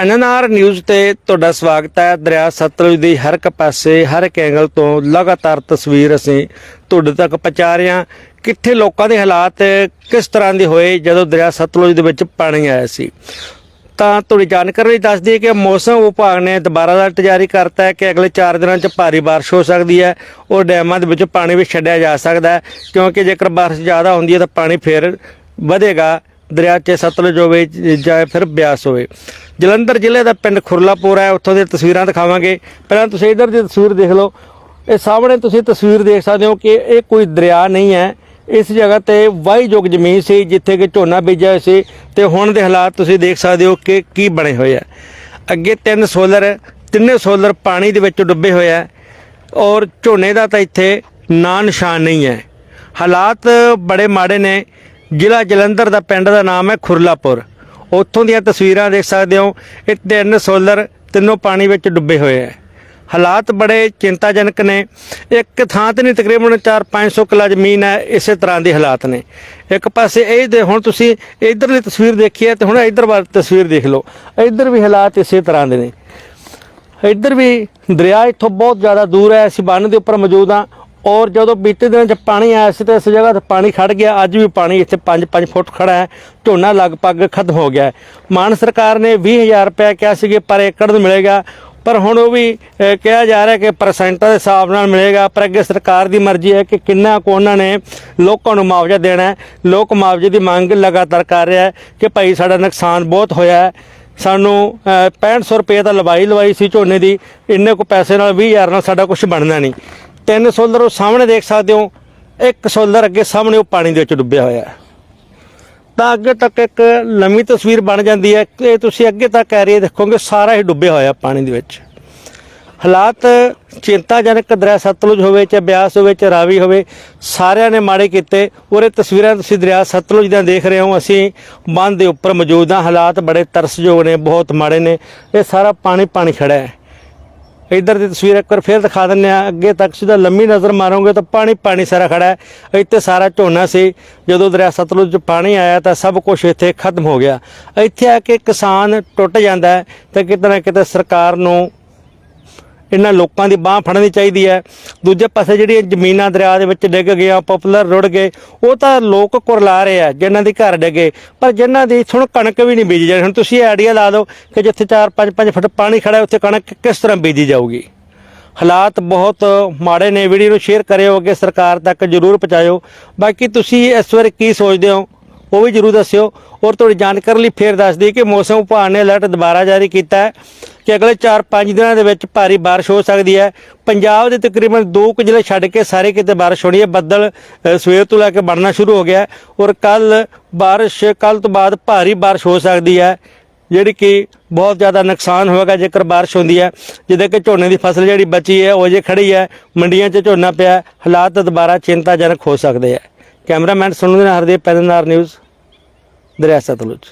NNR news ਤੇ ਤੁਹਾਡਾ ਸਵਾਗਤ ਹੈ। ਦਰਿਆ ਸਤਲੁਜ ਦੀ ਹਰ ਇੱਕ ਪਾਸੇ, ਹਰ ਇੱਕ ਐਂਗਲ ਤੋਂ ਲਗਾਤਾਰ ਤਸਵੀਰ ਅਸੀਂ ਤੁਹਾਡੇ ਤੱਕ ਪਹੁੰਚਾ ਰਹੇ ਹਾਂ। ਕਿੱਥੇ ਲੋਕਾਂ ਦੇ ਹਾਲਾਤ ਕਿਸ ਤਰ੍ਹਾਂ ਦੇ ਹੋਏ ਜਦੋਂ ਦਰਿਆ ਸਤਲੁਜ ਦੇ ਵਿੱਚ ਪਾਣੀ ਆਇਆ ਸੀ? ਤਾਂ ਤੁਹਾਡੀ ਜਾਣਕਾਰੀ ਲਈ ਦੱਸ ਦਈਏ ਕਿ ਮੌਸਮ ਵਿਭਾਗ ਨੇ ਦੁਬਾਰਾ ਅਲਰਟ ਜਾਰੀ ਕਰਤਾ ਹੈ ਕਿ ਅਗਲੇ 4 ਦਿਨਾਂ 'ਚ ਭਾਰੀ ਬਾਰਿਸ਼ ਹੋ ਸਕਦੀ ਹੈ। ਔਰ ਡੈਮਾਂ ਦੇ ਵਿੱਚ ਪਾਣੀ ਵੀ ਛੱਡਿਆ ਜਾ ਸਕਦਾ ਹੈ, ਕਿਉਂਕਿ ਜੇਕਰ ਬਾਰਿਸ਼ ਜ਼ਿਆਦਾ ਹੁੰਦੀ ਹੈ ਤਾਂ ਪਾਣੀ ਫਿਰ ਵਧੇਗਾ। ਦਰਿਆ 'ਚ ਸਤਲੁਜ ਹੋਵੇ ਜਾਂ ਫਿਰ ਬਿਆਸ ਹੋਵੇ। ਜਲੰਧਰ ਜ਼ਿਲ੍ਹੇ ਦਾ ਪਿੰਡ ਖੁਰਲਾਪੁਰ ਹੈ, ਉੱਥੋਂ ਦੀਆਂ ਤਸਵੀਰਾਂ ਦਿਖਾਵਾਂਗੇ। ਪਹਿਲਾਂ ਤੁਸੀਂ ਇਧਰ ਦੀ ਤਸਵੀਰ ਦੇਖ ਲਓ। ਇਹ ਸਾਹਮਣੇ ਤੁਸੀਂ ਤਸਵੀਰ ਦੇਖ ਸਕਦੇ ਹੋ ਕਿ ਇਹ ਕੋਈ ਦਰਿਆ ਨਹੀਂ ਹੈ। ਇਸ ਜਗ੍ਹਾ ਤੇ ਵਾਹੀਯੋਗ ਜ਼ਮੀਨ ਸੀ, ਜਿੱਥੇ ਕਿ ਝੋਨਾ ਬੀਜਿਆ ਹੋਇਆ ਸੀ ਤੇ ਹੁਣ ਦੇ ਹਾਲਾਤ ਤੁਸੀਂ ਦੇਖ ਸਕਦੇ ਹੋ ਕਿ ਕੀ ਬਣੇ ਹੋਏ ਆ। ਅੱਗੇ ਤਿੰਨ ਸੋਲਰ, ਤਿੰਨੇ ਸੋਲਰ ਪਾਣੀ ਦੇ ਵਿੱਚ ਡੁੱਬੇ ਹੋਏ ਆ ਔਰ ਝੋਨੇ ਦਾ ਤਾਂ ਇੱਥੇ ਨਾਂ ਨਿਸ਼ਾਨ ਨਹੀਂ ਹੈ। ਹਾਲਾਤ ਬੜੇ ਮਾੜੇ ਨੇ। ਜ਼ਿਲ੍ਹਾ ਜਲੰਧਰ ਦਾ ਪਿੰਡ ਦਾ ਨਾਮ ਹੈ ਖੁਰਲਾਪੁਰ। ਉੱਥੋਂ ਦੀਆਂ ਤਸਵੀਰਾਂ ਦੇਖ ਸਕਦੇ ਹੋ, ਇਹ ਤਿੰਨ ਸੋਲਰ ਤਿੰਨੋਂ ਪਾਣੀ ਵਿੱਚ ਡੁੱਬੇ ਹੋਏ ਹੈ। ਹਾਲਾਤ ਬੜੇ ਚਿੰਤਾਜਨਕ ਨੇ। ਇੱਕ ਥਾਂ ਤੇ ਨਹੀਂ, ਤਕਰੀਬਨ 4-500 ਕਿੱਲਾ ਜ਼ਮੀਨ ਹੈ, ਇਸੇ ਤਰ੍ਹਾਂ ਦੇ ਹਾਲਾਤ ਨੇ। ਇੱਕ ਪਾਸੇ ਇਹ ਦੇ ਹੁਣ ਤੁਸੀਂ ਇਧਰਲੀ ਤਸਵੀਰ ਦੇਖੀ ਹੈ ਤੇ ਹੁਣ ਇਧਰ ਵਾਲੀ ਤਸਵੀਰ ਦੇਖ ਲਓ। ਇਧਰ ਵੀ ਹਾਲਾਤ ਇਸੇ ਤਰ੍ਹਾਂ ਦੇ ਨੇ। ਇੱਧਰ ਵੀ ਦਰਿਆ ਇੱਥੋਂ ਬਹੁਤ ਜ਼ਿਆਦਾ ਦੂਰ ਹੈ, ਅਸੀਂ ਬੰਨ ਦੇ ਉੱਪਰ ਮੌਜੂਦ ਹਾਂ। ਔਰ ਜਦੋਂ ਬੀਤੇ ਦਿਨਾਂ 'ਚ ਪਾਣੀ ਆਇਆ ਸੀ ਤਾਂ ਇਸ ਜਗ੍ਹਾ ਤੇ ਪਾਣੀ ਖੜ ਗਿਆ ਅੱਜ ਵੀ ਪਾਣੀ ਇੱਥੇ 5-5 ਫੁੱਟ ਖੜਾ ਹੈ। ਝੋਨਾ ਲਗਭਗ ਖਤਮ ਹੋ ਗਿਆ ਹੈ। ਮਾਨ ਸਰਕਾਰ ਨੇ 20000 ਰੁਪਏ ਕਿਹਾ ਸੀਗੇ ਪਰ ਏਕੜ ਨੂੰ ਮਿਲੇਗਾ। ਪਰ ਹੁਣ ਉਹ ਵੀ ਕਿਹਾ ਜਾ ਰਿਹਾ ਕਿ ਪਰਸੈਂਟਾਂ ਦੇ ਹਿਸਾਬ ਨਾਲ ਮਿਲੇਗਾ। ਪਰ ਅੱਗੇ ਸਰਕਾਰ ਦੀ ਮਰਜ਼ੀ ਹੈ ਕਿ ਕਿੰਨਾ ਕੁ ਉਹਨਾਂ ਨੇ ਲੋਕਾਂ ਨੂੰ ਮੁਆਵਜ਼ਾ ਦੇਣਾ ਹੈ। ਲੋਕ ਮੁਆਵਜ਼ੇ ਦੀ ਮੰਗ ਲਗਾਤਾਰ ਕਰ ਰਿਹਾ ਹੈ ਕਿ ਭਾਈ ਸਾਡਾ ਨੁਕਸਾਨ ਬਹੁਤ ਹੋਇਆ ਹੈ। ਸਾਨੂੰ ਅਹ, 6500 ਰੁਪਏ ਤਾਂ ਲਵਾਈ ਲਵਾਈ ਸੀ ਝੋਨੇ ਦੀ। ਇੰਨੇ ਕੋ ਪੈਸੇ ਨਾਲ 20000 ਨਾਲ ਸਾਡਾ ਕੁਝ ਬਣਨਾ ਨਹੀਂ। ਤਿੰਨ ਸੋਲਰ ਉਹ ਸਾਹਮਣੇ ਦੇਖ ਸਕਦੇ ਹੋ, ਇੱਕ ਸੋਲਰ ਅੱਗੇ ਸਾਹਮਣੇ ਉਹ ਪਾਣੀ ਦੇ ਵਿੱਚ ਡੁੱਬਿਆ ਹੋਇਆ ਹੈ। ਤਾਂ ਅੱਗੇ ਤੱਕ ਇੱਕ ਲੰਮੀ ਤਸਵੀਰ ਬਣ ਜਾਂਦੀ ਹੈ ਕਿ ਤੁਸੀਂ ਅੱਗੇ ਤੱਕ ਏਰੀਆ ਦੇਖੋਗੇ, ਸਾਰਾ ਹੀ ਡੁੱਬਿਆ ਹੋਇਆ ਪਾਣੀ ਦੇ ਵਿੱਚ। ਹਾਲਾਤ ਚਿੰਤਾਜਨਕ ਦਰਿਆ ਸਤਲੁਜ ਹੋਵੇ, ਚਾਹੇ ਬਿਆਸ ਹੋਵੇ, ਚਾਹੇ ਰਾਵੀ ਹੋਵੇ, ਸਾਰਿਆਂ ਨੇ ਮਾੜੇ ਕੀਤੇ। ਔਰ ਇਹ ਤਸਵੀਰਾਂ ਤੁਸੀਂ ਦਰਿਆ ਸਤਲੁਜ ਦੀਆਂ ਦੇਖ ਰਹੇ ਹੋ, ਅਸੀਂ ਬੰਦ ਦੇ ਉੱਪਰ ਮੌਜੂਦ ਹਾਂ। ਹਾਲਾਤ ਬੜੇ ਤਰਸਯੋਗ ਨੇ, ਬਹੁਤ ਮਾੜੇ ਨੇ। ਇਹ ਸਾਰਾ ਪਾਣੀ ਪਾਣੀ ਖੜਾ ਹੈ। ਇੱਧਰ ਦੀ ਤਸਵੀਰ ਇੱਕ ਵਾਰ ਫੇਰ ਦਿਖਾ ਦਿੰਨੇ ਆ ਅੱਗੇ ਤੱਕ ਸਿੱਧਾ ਲੰਮੀ ਨਜ਼ਰ ਮਾਰੋਗੇ ਤਾਂ ਪਾਣੀ ਪਾਣੀ ਸਾਰਾ ਖੜਾ ਹੈ। ਇੱਥੇ ਸਾਰਾ ਝੋਨਾ ਸੀ। ਜਦੋਂ ਦਰਿਆ ਸਤਲੁਜ ਪਾਣੀ ਆਇਆ ਤਾਂ ਸਭ ਕੁਝ ਇੱਥੇ ਖਤਮ ਹੋ ਗਿਆ। ਇੱਥੇ ਆ ਕੇ ਕਿਸਾਨ ਟੁੱਟ ਜਾਂਦਾ ਹੈ ਤਾਂ ਕਿਤੇ ਨਾ ਕਿਤੇ ਸਰਕਾਰ ਨੂੰ ਇਹਨਾਂ ਲੋਕਾਂ ਦੀ ਬਾਹ ਫੜਨੀ ਚਾਹੀਦੀ ਹੈ। ਦੂਜੇ ਪਾਸੇ ਜਿਹੜੀਆਂ ਜ਼ਮੀਨਾਂ ਦਰਿਆ ਦੇ ਵਿੱਚ ਡਿੱਗ ਗਈਆਂ, ਪਪੂਲਰ ਰੁੜ ਗਏ, ਉਹ ਤਾਂ ਲੋਕ ਕੁਰਲਾ ਰਹੇ ਆ, ਜਿਨ੍ਹਾਂ ਦੀ ਘਰ ਡਿੱਗੇ। ਪਰ ਜਿਨ੍ਹਾਂ ਦੀ ਹੁਣ ਕਣਕ ਵੀ ਨਹੀਂ ਬੀਜੀ ਜਾਣੀ, ਹੁਣ ਤੁਸੀਂ ਆਈਡੀਆ ਲਾ ਦਿਓ ਕਿ ਜਿੱਥੇ 4 5 5 ਫੁੱਟ ਪਾਣੀ ਖੜਾ ਉੱਥੇ ਕਣਕ ਕਿਸ ਤਰ੍ਹਾਂ ਬੀਜੀ ਜਾਊਗੀ? ਹਾਲਾਤ ਬਹੁਤ ਮਾੜੇ ਨੇ, ਵੀਡੀਓ ਨੂੰ ਸ਼ੇਅਰ ਕਰਿਓ, ਅੱਗੇ ਸਰਕਾਰ ਤੱਕ ਜਰੂਰ ਪਹੁੰਚਾਇਓ। ਬਾਕੀ ਤੁਸੀਂ ਇਸ ਵਾਰ ਕੀ ਸੋਚਦੇ ਹੋ? ਉਹ ਵੀ ਜਰੂਰ ਦੱਸਿਓ। ਔਰ ਤੁਹਾਡੀ ਜਾਣਕਾਰੀ ਲਈ ਫੇਰ ਦੱਸ ਦਈਏ ਕਿ ਮੌਸਮ ਵਿਭਾਗ ਨੇ ਅਲਰਟ ਦੁਬਾਰਾ ਜਾਰੀ ਕੀਤਾ ਹੈ ਕਿ ਅਗਲੇ 4-5 ਦਿਨਾਂ ਦੇ ਵਿੱਚ ਭਾਰੀ ਬਾਰਿਸ਼ ਹੋ ਸਕਦੀ ਹੈ। ਪੰਜਾਬ ਦੇ ਤਕਰੀਬਨ 2 ਕੁ ਜ਼ਿਲ੍ਹੇ ਛੱਡ ਕੇ ਸਾਰੇ ਕਿਤੇ ਬਾਰਿਸ਼ ਹੋਣੀ ਹੈ। ਬੱਦਲ ਸਵੇਰ ਤੋਂ ਲੈ ਕੇ ਬਣਨਾ ਸ਼ੁਰੂ ਹੋ ਗਿਆ ਔਰ ਕੱਲ ਬਾਰਿਸ਼, ਕੱਲ ਤੋਂ ਬਾਅਦ ਭਾਰੀ ਬਾਰਿਸ਼ ਹੋ ਸਕਦੀ ਹੈ, ਜਿਹੜੀ ਕਿ ਬਹੁਤ ਜ਼ਿਆਦਾ ਨੁਕਸਾਨ ਹੋਵੇਗਾ ਜੇਕਰ ਬਾਰਿਸ਼ ਹੁੰਦੀ ਹੈ। ਜਿੱਦਾਂ ਕਿ ਝੋਨੇ ਦੀ ਫਸਲ ਜਿਹੜੀ ਬਚੀ ਹੈ, ਉਹ ਜੇ ਖੜੀ ਹੈ। ਮੰਡੀਆਂ 'ਚ ਝੋਨਾ ਪਿਆ ਹਾਲਾਤ ਦੁਬਾਰਾ ਚਿੰਤਾਜਨਕ ਹੋ ਸਕਦੇ ਹੈ। ਕੈਮਰਾਮੈਨ ਸੁਣਨ ਦੇ ਨਾਲ ਹਰਦੀਪ ਪੈਦਨਾਰ ਨਿਊਜ਼ ਦਰਿਆ ਸਤਲੁਜ।